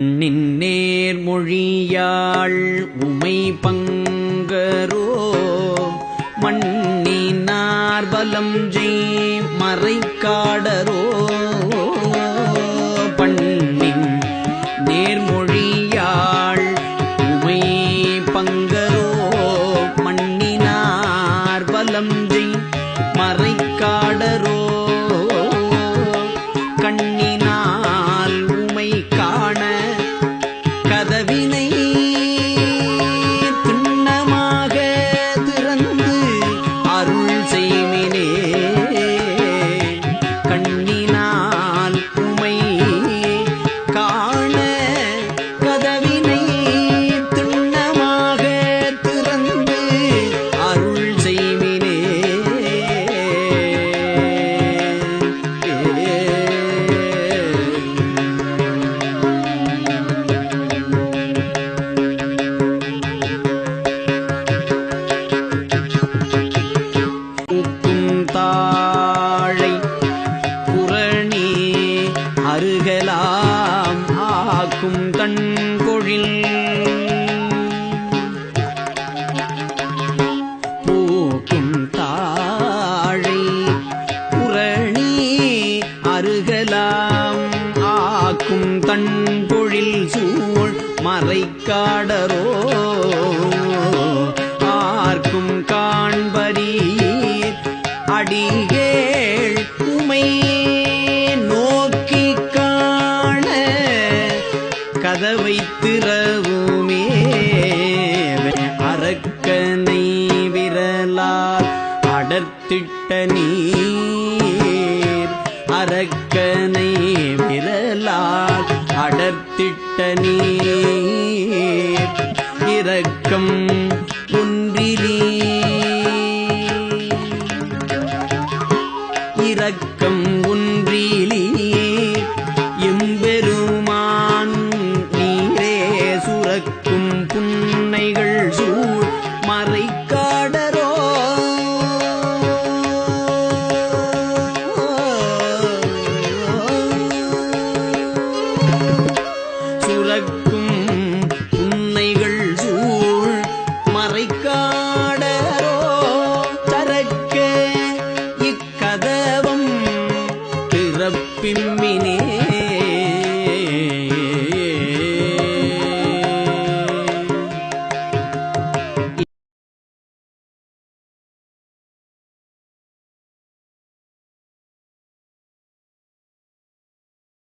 நின்னேர் மொழியாள் உமை பங்கரோ மண்ணினார் பலம் ஜெய் மறைக்காடரோ. பண்ணின் நேர்மொழியாள் உமை பங்கரோ மண்ணினார் பலம் ஜெய் மறை அருகலாம் ஆக்கும் தன்பொழில் பூக்கும் தாழை புரணி அருகலாம் ஆக்கும் தன்பொழில் சூழ் மறைக்காடரோ. ஆர்க்கும் காண்பரீர் அடி திறவுமே அரக்கனை விரலால் அடர்த்திட்ட நீர். அரக்கனை விரலால் அடர்த்திட்ட நீர். இரக்கம் குன்றிலீ. இரக்கம் குன்றீர் மறக்கும் உன்னைகள் சூழ் மறைக்காடரோ தரக்க இக்கதவம் திறப்பின்மினே